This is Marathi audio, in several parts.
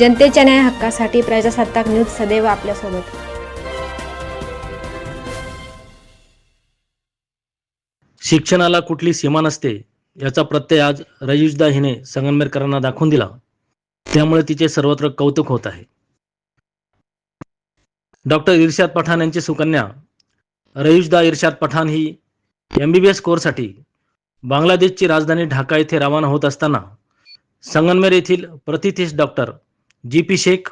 जनतेच्या न्याय हक्कासाठी प्रजासत्ताक न्यूज सदैव आपल्यासोबत. शिक्षणाला कुठली सीमा नसते याचा प्रत्यय आज रयुजदा हिने संगमेरकरांना दाखवून दिला. त्यामुळे तिचे सर्वत्र कौतुक होत आहे. डॉक्टर इर्शाद पठाण यांची सुकन्या. रयुजदा इर्शाद पठाण ही एम बी बी एस कोर्ससाठी बांगलादेशची राजधानी ढाका येथे रवाना होत असताना संगनमेर येथील प्रतिथेश doctor G P Shaikh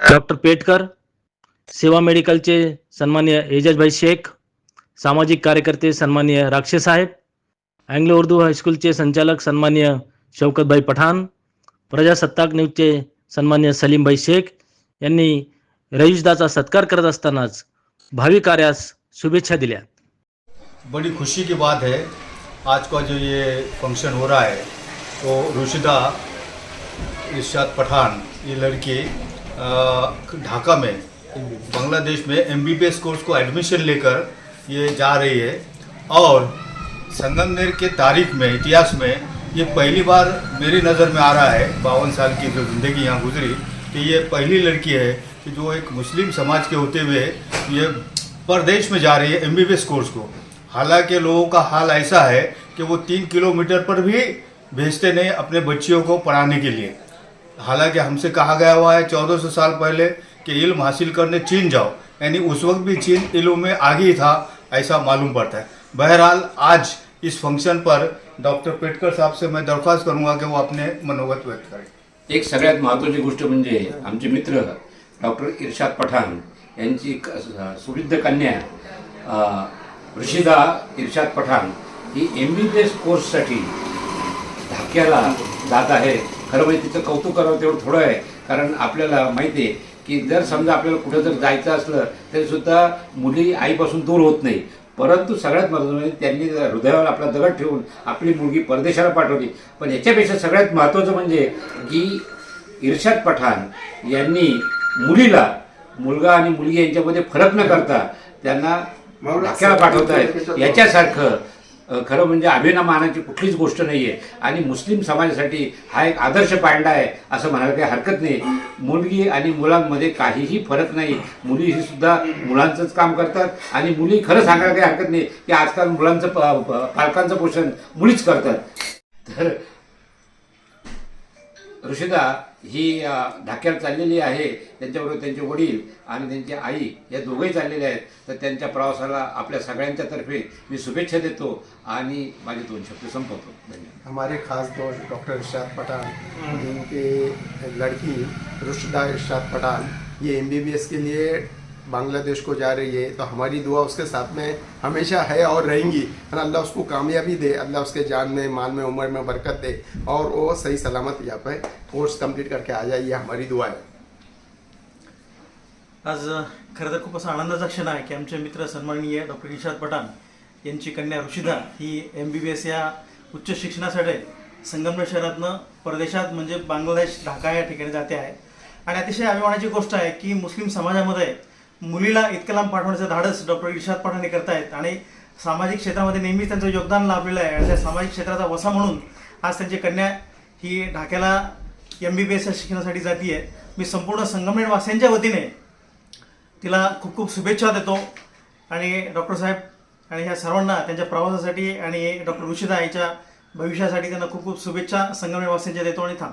doctor Petkar सेवा मेडिकलचे सन्मान्य एजाजभाई शेख सामाजिक कार्यकर्ते सन्मान्य राक्षे साहेब अँग्लो उर्दू हायस्कूलचे संचालक सन्मान्य शौकतभाई पठाण प्रजासत्ताक न्यूजचे सन्मान्य सलीमभाई शेख यांनी रईशदाचा सत्कार करत असतानाच भावी कार्यास शुभेच्छा दिल्या. बड़ी खुशी की बात है. आज का जो ये फंक्शन हो रहा है तो रुशिदा इरशाद पठान, ये लड़की ढाका में, बांग्लादेश में एम बी कोर्स को एडमिशन लेकर ये जा रही है। और संगमनेर के तारीख में, इतिहास में, ये पहली बार मेरी नज़र में आ रहा है, बावन साल की जो ज़िंदगी यहाँ गुजरी, कि ये पहली लड़की है कि जो एक मुस्लिम समाज के होते हुए ये परदेश में जा रही है एम कोर्स को। हालाँकि लोगों का हाल ऐसा है कि वो तीन किलोमीटर पर भी भेजते नहीं अपने बच्चियों को पढ़ाने के लिए। हालांकि हमसे कहा गया हुआ है चौदह सौ साल पहले कि इल्म हासिल करने चीन जाओ। यानी उस वक्त भी चीन इल्म में आगे ही था ऐसा मालूम पड़ता है। बहरहाल आज इस फंक्शन पर डॉक्टर पेटकर साहब से मैं दरख्वास्त करूंगा कि वो अपने मनोगत व्यक्त करें। एक सगळ्यात महत्त्वाची गोष्ट म्हणजे आमचे मित्र डॉक्टर इर्शाद पठाण यांची सुविध सुवृद्ध कन्या ऋषिदा इर्शाद पठाण ही एम बी बी एस कोर्ससाठी धाक्याला जात आहे खरं म्हणजे तिचं कौतुक करावं तेवढं थोडं आहे. कारण आपल्याला माहिती आहे की जर समजा आपल्याला कुठं जर जायचं असलं तरी सुद्धा मुली आईपासून दूर होत नाही. परंतु सगळ्यात महत्त्वाचं म्हणजे त्यांनी हृदयावर आपला दगड ठेवून आपली मुलगी परदेशाला पाठवली. पण याच्यापेक्षा सगळ्यात महत्त्वाचं म्हणजे की इर्शाद पठाण यांनी मुलीला मुलगा आणि मुलगी यांच्यामध्ये फरक न करता त्यांना पाठवत आहेत याच्यासारखं खरं म्हणजे अभिनव मानाची कुठलीच गोष्ट नाही आहे आणि मुस्लिम समाजासाठी हा एक आदर्श पांडा आहे असं म्हणायला काही हरकत नाही. मुलगी आणि मुलांमध्ये काहीही फरक नाही. मुली ही सुद्धा मुलांचंच काम करतात. आणि मुली खरं सांगायला काही हरकत नाही की आजकाल मुलांचं पालकांचं पोषण मुलीच करतात. तर ऋषिदा ही ढाक्याला चाललेली आहे त्यांच्याबरोबर त्यांचे वडील आणि त्यांची आई या दोघंही चाललेले आहेत. तर त्यांच्या प्रवासाला आपल्या सगळ्यांच्या तर्फे मी शुभेच्छा देतो आणि माझे दोन शब्द संपवतो. धन्यवाद. हमारे खास दोस्त डॉक्टर इरशाद पठान जिनके लड़की रुशदा इरशाद पठान ये एमबीबीएस के लिए बांग्लादेश को जा रही है तो हमारी दुआ उसके साथ में हमेशा है और रहेंगी। और अल्लाह उसको कामयाबी दे अल्लाह उसके जान में माल में उम्र में बरकत दे और वो सही सलामत यहाँ पे कोर्स कंप्लीट करके आ जाए ये हमारी दुआ है। आज अ, खरं तर खूप असा आनंदाचा क्षण आहे की आमचे मित्र सन्माननीय डॉक्टर इशाद पठाण यांची कन्या ऋषिदा ही एम बी बी एस या उच्च शिक्षणासाठी संगमनेर शहरातनं परदेशात म्हणजे बांगलादेश ढाका या ठिकाणी जाते आहे. आणि अतिशय अभिमानाची गोष्ट आहे की मुस्लिम समाजामध्ये मुलीला इतक्या लांब पाठवण्याचं धाडस डॉक्टर इशाद पठाणे हे करतायत. आणि सामाजिक क्षेत्रामध्ये नेहमीच त्यांचं योगदान लाभलेलं आहे. आणि त्या सामाजिक क्षेत्राचा वसा म्हणून आज त्यांची कन्या ही ढाक्याला एम बी बी एस शिक्षणासाठी जाती आहे मी संपूर्ण संगमनेर वासियांच्या वतीने तिला खूप खूप शुभेच्छा देतो. आणि डॉक्टर साहेब आणि ह्या सर्वांना त्यांच्या प्रवासासाठी आणि डॉक्टर ऋषिदा यांच्या भविष्यासाठी त्यांना खूप खूप शुभेच्छा संगमनेरवासियांच्या देतो. आणि थांब.